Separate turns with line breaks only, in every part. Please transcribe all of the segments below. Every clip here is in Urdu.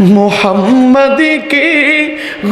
Mohammad K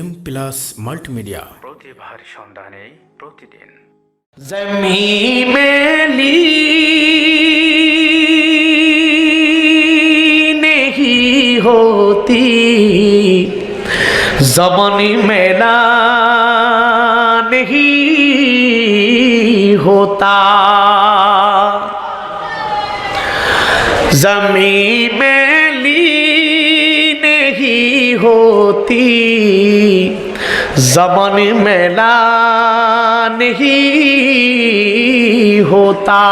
M plus multimedia
প্রতিভার সন্ধানে প্রতিদিন।
জমি মেলি নেহি হতি। زبان میلا نہیں ہوتا۔ زمین میلی نہیں ہوتی۔ زبان میلا نہیں ہوتا۔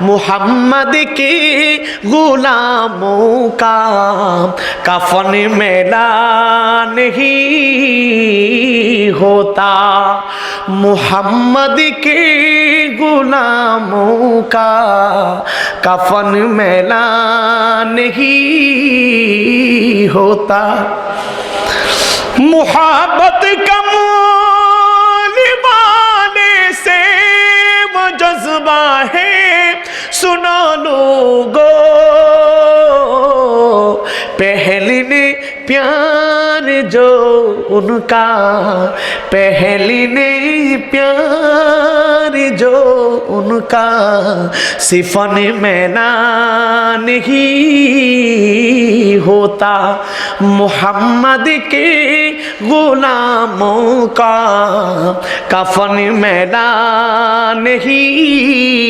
محمد کے غلاموں کا کفن میلا نہیں ہوتا۔ محمد کے غلاموں کا کفن میلا نہیں ہوتا۔ محبت کمال سنا لوگو پہلی نے پیار جو ان کا، پہلی نے پیار جو ان کا۔ صفن مینا نہیں ہوتا محمد کے غلاموں کا۔ کفن میلا نہیں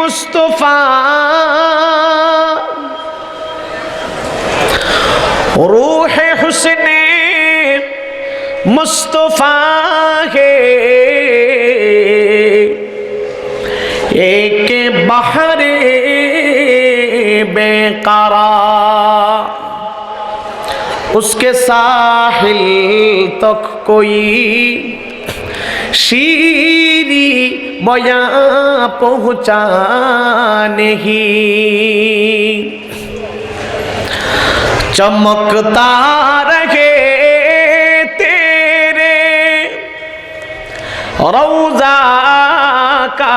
مصطفیٰ۔ روح حسن مصطفیٰ ہے۔ ایک بحر بے قرار اس کے ساحل تک کوئی شیری বয়া পৌঁছা নেহি চমকতা রহে তেরে রৌজা কা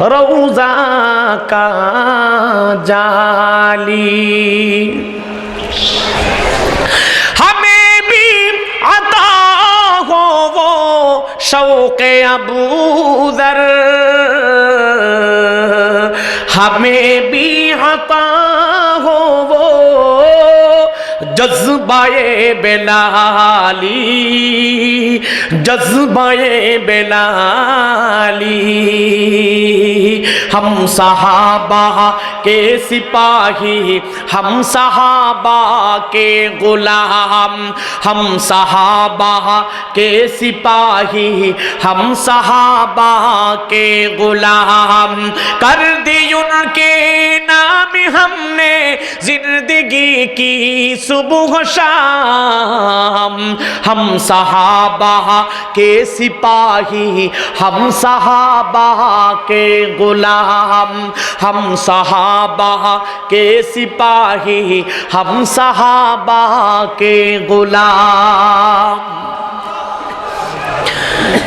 روزہ کا جالی۔ ہمیں بھی عطا ہو وہ شوق ابو ذر۔ ہمیں بھی عطا ہو وہ جذبہ بلالی۔ جذبہ بلالی۔ ہم صحابہ کے سپاہی، ہم صحابہ کے غلام، ہم صحابہ کے سپاہی، ہم صحابہ کے غلام۔ کر دی ان کے نام ہم نے زندگی کی صبح شام۔ ہم صحابہ کے سپاہی، ہم صحابہ کے غلام، ہم صحابہ کے سپاہی، ہم صحابہ کے غلام۔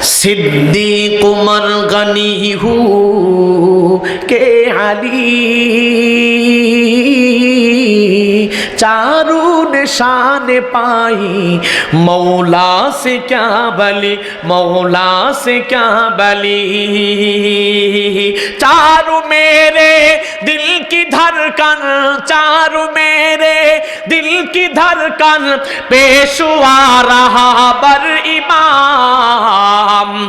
صدیق عمر غنی ہو کہ علی۔ چاروں نشان پائی۔ مولا سے کیا بلی؟ مولا سے کیا بلی؟ چاروں میرے دل کی دھڑکن، چاروں میرے دل کی دھڑکن، پیشوا رہا بر امام۔